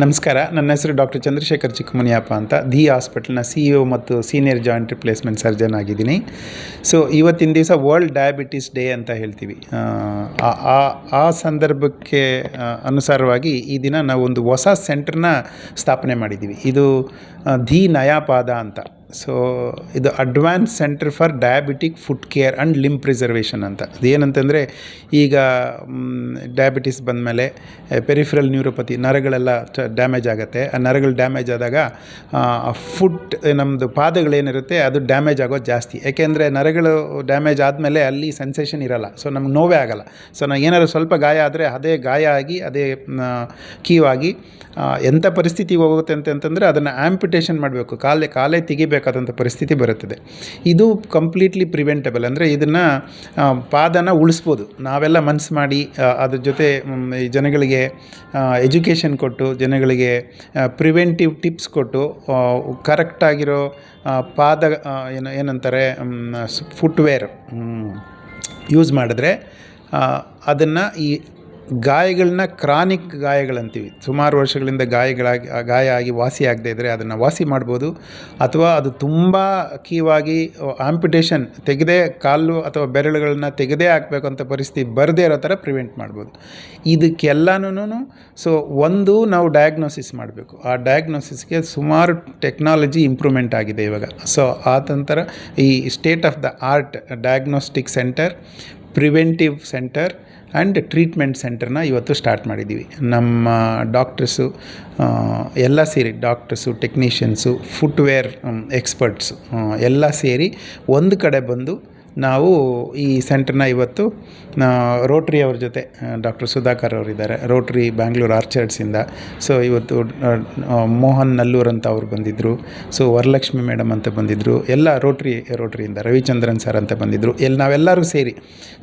ನಮಸ್ಕಾರ. ನನ್ನ ಹೆಸರು ಡಾಕ್ಟರ್ ಚಂದ್ರಶೇಖರ್ ಚಿಕ್ಕಮುನಿಯಪ್ಪ ಅಂತ. ದಿ ಹಾಸ್ಪಿಟಲ್ನ ಸಿ ಇ ಮತ್ತು ಸೀನಿಯರ್ ಜಾಯಿಂಟ್ ರಿಪ್ಲೇಸ್ಮೆಂಟ್ ಸರ್ಜನ್ ಆಗಿದ್ದೀನಿ. ಸೊ, ಇವತ್ತಿನ ದಿವಸ ವರ್ಲ್ಡ್ ಡಯಾಬಿಟಿಸ್ ಡೇ ಅಂತ ಹೇಳ್ತೀವಿ. ಆ- ಆ- ಸಂದರ್ಭಕ್ಕೆ ಅನುಸಾರವಾಗಿ ಈ ದಿನ ನಾವು ಒಂದು ಹೊಸ ಸೆಂಟ್ರನ್ನ ಸ್ಥಾಪನೆ ಮಾಡಿದ್ದೀವಿ. ಇದು ದಿ ನಯಾಪಾದ ಅಂತ. ಸೊ ಇದು advance centre for diabetic foot care and limb preservation ಅಂತ. ಅದೇನಂತಂದರೆ ಈಗ ಡಯಾಬಿಟಿಸ್ ಬಂದಮೇಲೆ ಪೆರಿಫರಲ್ ನ್ಯೂರೋಪತಿ ನರಗಳೆಲ್ಲ ಡ್ಯಾಮೇಜ್ ಆಗುತ್ತೆ. ಆ ನರಗಳು ಡ್ಯಾಮೇಜ್ ಆದಾಗ ಫುಡ್ ನಮ್ಮದು ಪಾದಗಳೇನಿರುತ್ತೆ ಅದು ಡ್ಯಾಮೇಜ್ ಆಗೋದು ಜಾಸ್ತಿ. ಯಾಕೆಂದರೆ ನರಗಳು ಡ್ಯಾಮೇಜ್ ಆದಮೇಲೆ ಅಲ್ಲಿ ಸೆನ್ಸೇಷನ್ ಇರಲ್ಲ. ಸೊ ನಮ್ಗೆ ನೋವೇ ಆಗಲ್ಲ. ಸೊ ನಾವು ಏನಾದ್ರು ಸ್ವಲ್ಪ ಗಾಯ ಆದರೆ, ಅದೇ ಗಾಯ ಆಗಿ, ಅದೇ ಕೀವಾಗಿ ಎಂಥ ಪರಿಸ್ಥಿತಿಗೆ ಹೋಗುತ್ತೆ ಅಂತಂತಂದರೆ ಅದನ್ನು ಆ್ಯಂಪಿಟೇಷನ್ ಮಾಡಬೇಕು. ಕಾಲೇ ಕಾಲೇ ತೆಗಿಬೇಕಾದಂಥ ಪರಿಸ್ಥಿತಿ ಬರುತ್ತದೆ. ಇದು ಕಂಪ್ಲೀಟ್ಲಿ ಪ್ರಿವೆಂಟಬಲ್ ಅಂದರೆ ಇದನ್ನು ಪಾದನ ಉಳಿಸ್ಬೋದು. ನಾವೆಲ್ಲ ಮನಸ್ಸು ಮಾಡಿ ಅದ್ರ ಜೊತೆ ಜನಗಳಿಗೆ ಎಜುಕೇಷನ್ ಕೊಟ್ಟು, ಜನಗಳಿಗೆ ಪ್ರಿವೆಂಟಿವ್ ಟಿಪ್ಸ್ ಕೊಟ್ಟು ಕರೆಕ್ಟಾಗಿರೋ ಪಾದ ಏನು, ಏನಂತಾರೆ ಫುಟ್ವೇರ್ ಯೂಸ್ ಮಾಡಿದ್ರೆ ಅದನ್ನು ಈ ಗಾಯಗಳನ್ನ ಕ್ರಾನಿಕ್ ಗಾಯಗಳಂತೀವಿ. ಸುಮಾರು ವರ್ಷಗಳಿಂದ ಗಾಯಗಳಾಗಿ ಗಾಯ ಆಗಿ ವಾಸಿ ಆಗದೇ ಇದ್ದರೆ ಅದನ್ನು ವಾಸಿ ಮಾಡ್ಬೋದು. ಅಥವಾ ಅದು ತುಂಬ ಕೀವಾಗಿ ಆಂಪಿಟೇಷನ್ ತೆಗೆದೇ ಕಾಲು ಅಥವಾ ಬೆರಳುಗಳನ್ನ ತೆಗೆದೇ ಹಾಕಬೇಕಂತ ಪರಿಸ್ಥಿತಿ ಬರದೇ ಇರೋ ಥರ ಪ್ರಿವೆಂಟ್ ಮಾಡ್ಬೋದು. ಇದಕ್ಕೆಲ್ಲನೂ ಸೊ ಒಂದು ನಾವು ಡಯಾಗ್ನೋಸಿಸ್ ಮಾಡಬೇಕು. ಆ ಡಯಾಗ್ನೋಸಿಸ್ಗೆ ಸುಮಾರು ಟೆಕ್ನಾಲಜಿ ಇಂಪ್ರೂವ್ಮೆಂಟ್ ಆಗಿದೆ ಇವಾಗ. ಸೊ ಆ ತಂತರ ಈ state of the art diagnostic centre preventive centre and treatment ಸೆಂಟರ್ನ ಇವತ್ತು ಸ್ಟಾರ್ಟ್ ಮಾಡಿದ್ದೀವಿ ನಮ್ಮ ಡಾಕ್ಟರ್ಸು ಎಲ್ಲ ಸೇರಿ ಡಾಕ್ಟರ್ಸು ಟೆಕ್ನಿಷಿಯನ್ಸು ಫುಟ್ವೇರ್ ಎಕ್ಸ್ಪರ್ಟ್ಸು ಎಲ್ಲ ಸೇರಿ ಒಂದು ಕಡೆ ಬಂದು ನಾವು ಈ ಸೆಂಟರ್ನ ಇವತ್ತು ರೋಟ್ರಿ ಅವ್ರ ಜೊತೆ ಡಾಕ್ಟರ್ ಸುಧಾಕರ್ ಅವರಿದ್ದಾರೆ. ರೋಟ್ರಿ ಬ್ಯಾಂಗ್ಳೂರು ಆರ್ಚರ್ಡ್ಸಿಂದ ಸೊ ಇವತ್ತು ಮೋಹನ್ ನಲ್ಲೂರ್ ಅಂತ ಅವ್ರು ಬಂದಿದ್ದರು ಸೊ ವರಲಕ್ಷ್ಮಿ ಮೇಡಮ್ ಅಂತ ಬಂದಿದ್ದರು ಎಲ್ಲ ರೋಟ್ರಿ, ರೋಟ್ರಿಯಿಂದ, ರವಿಚಂದ್ರನ್ ಸರ್ ಅಂತ ಬಂದಿದ್ದರು ಎಲ್ಲಿ ನಾವೆಲ್ಲರೂ ಸೇರಿ.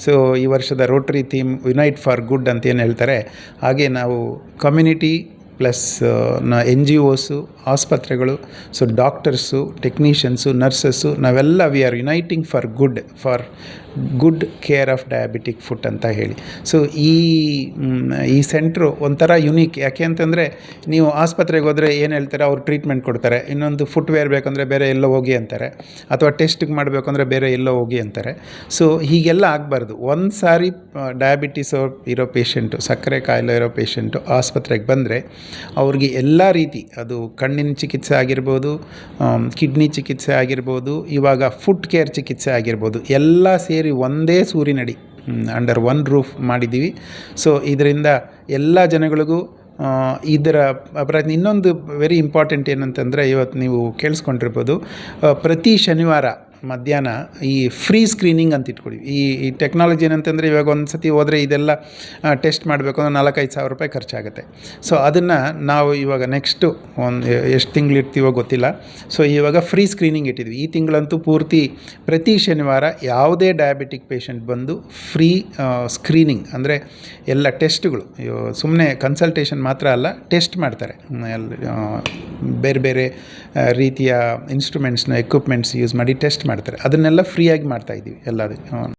ಸೊ ಈ ವರ್ಷದ Rotary theme unite for good ಅಂತ ಏನು ಹೇಳ್ತಾರೆ, ಹಾಗೆ ನಾವು ಕಮ್ಯುನಿಟಿ ಪ್ಲಸ್ನ ಎನ್ ಜಿ ಒಸು ಆಸ್ಪತ್ರೆಗಳು, ಸೊ ಡಾಕ್ಟರ್ಸು, ಟೆಕ್ನಿಷಿಯನ್ಸು, ನರ್ಸಸ್ಸು, ನಾವೆಲ್ಲ we are uniting for good for good care of diabetic foot ಅಂತ ಹೇಳಿ. ಸೊ ಈ ಈ ಸೆಂಟ್ರು ಒಂಥರ ಯುನೀಕ್. ಯಾಕೆ ಅಂತಂದರೆ ನೀವು ಆಸ್ಪತ್ರೆಗೆ ಹೋದರೆ ಏನು ಹೇಳ್ತಾರೆ? ಅವ್ರು ಟ್ರೀಟ್ಮೆಂಟ್ ಕೊಡ್ತಾರೆ. ಇನ್ನೊಂದು ಫುಟ್ವೇರ್ ಬೇಕಂದರೆ ಬೇರೆ ಎಲ್ಲೋ ಹೋಗಿ ಅಂತಾರೆ. ಅಥವಾ ಟೆಸ್ಟಿಗೆ ಮಾಡಬೇಕಂದ್ರೆ ಬೇರೆ ಎಲ್ಲೋ ಹೋಗಿ ಅಂತಾರೆ. ಸೊ ಹೀಗೆಲ್ಲ ಆಗಬಾರ್ದು. ಒಂದು ಸಾರಿ ಡಯಾಬಿಟಿಸ್ ಇರೋ ಪೇಷೆಂಟು, ಸಕ್ಕರೆ ಕಾಯಿಲೆ ಇರೋ ಪೇಷೆಂಟು ಆಸ್ಪತ್ರೆಗೆ ಬಂದರೆ ಅವ್ರಿಗೆ ಎಲ್ಲ ರೀತಿ, ಅದು ಕಣ್ಣಿನ ಚಿಕಿತ್ಸೆ ಆಗಿರ್ಬೋದು ಕಿಡ್ನಿ ಚಿಕಿತ್ಸೆ ಆಗಿರ್ಬೋದು, ಇವಾಗ ಫುಡ್ ಕೇರ್ ಚಿಕಿತ್ಸೆ ಆಗಿರ್ಬೋದು, ಎಲ್ಲ ಸೇರಿ ಒಂದೇ ಸೂರಿನಡಿ ಅಂಡರ್ ಒನ್ ರೂಫ್ ಮಾಡಿದ್ದೀವಿ. ಸೊ ಇದರಿಂದ ಎಲ್ಲ ಜನಗಳಿಗೂ ಇದರ ಪ್ರಯತ್ನ, ಇನ್ನೊಂದು ವೆರಿ ಇಂಪಾರ್ಟೆಂಟ್ ಏನಂತಂದರೆ ಇವತ್ತು ನೀವು ಕೇಳಿಸ್ಕೊಂಡಿರ್ಬೋದು ಪ್ರತಿ ಶನಿವಾರ ಮಧ್ಯಾಹ್ನ ಈ ಫ್ರೀ ಸ್ಕ್ರೀನಿಂಗ್ ಅಂತ ಇಟ್ಕೊಳ್ಳಿ ಈ ಈ ಟೆಕ್ನಾಲಜಿ ಏನಂತಂದರೆ ಇವಾಗ ಒಂದು ಸತಿ ಹೋದರೆ ಇದೆಲ್ಲ ಟೆಸ್ಟ್ ಮಾಡಬೇಕು ಅಂದರೆ ನಾಲ್ಕೈದು ಸಾವಿರ ರೂಪಾಯಿ ಖರ್ಚಾಗುತ್ತೆ. ಸೊ ಅದನ್ನು ನಾವು ಇವಾಗ ನೆಕ್ಸ್ಟು ಒಂದು ಎಷ್ಟು ತಿಂಗಳು ಇಡ್ತೀವೋ ಗೊತ್ತಿಲ್ಲ. ಸೊ ಇವಾಗ ಫ್ರೀ ಸ್ಕ್ರೀನಿಂಗ್ ಇಟ್ಟಿದ್ವಿ. ಈ ತಿಂಗಳಂತೂ ಪೂರ್ತಿ ಪ್ರತಿ ಶನಿವಾರ ಯಾವುದೇ ಡಯಾಬಿಟಿಕ್ ಪೇಷಂಟ್ ಬಂದು ಫ್ರೀ ಸ್ಕ್ರೀನಿಂಗ್ ಅಂದರೆ ಎಲ್ಲ ಟೆಸ್ಟ್ಗಳು ಸುಮ್ಮನೆ ಕನ್ಸಲ್ಟೇಷನ್ ಮಾತ್ರ ಅಲ್ಲ ಟೆಸ್ಟ್ ಮಾಡ್ತಾರೆ. ಬೇರೆ ಬೇರೆ ರೀತಿಯ ಇನ್ಸ್ಟ್ರೂಮೆಂಟ್ಸ್ನ ಎಕ್ವಿಪ್ಮೆಂಟ್ಸ್ ಯೂಸ್ ಮಾಡಿ ಟೆಸ್ಟ್ ಮಾಡ್ತಾರೆ. ಅದನ್ನೆಲ್ಲ ಫ್ರೀಯಾಗಿ ಮಾಡ್ತಾಯಿದ್ದೀವಿ ಎಲ್ಲದೂ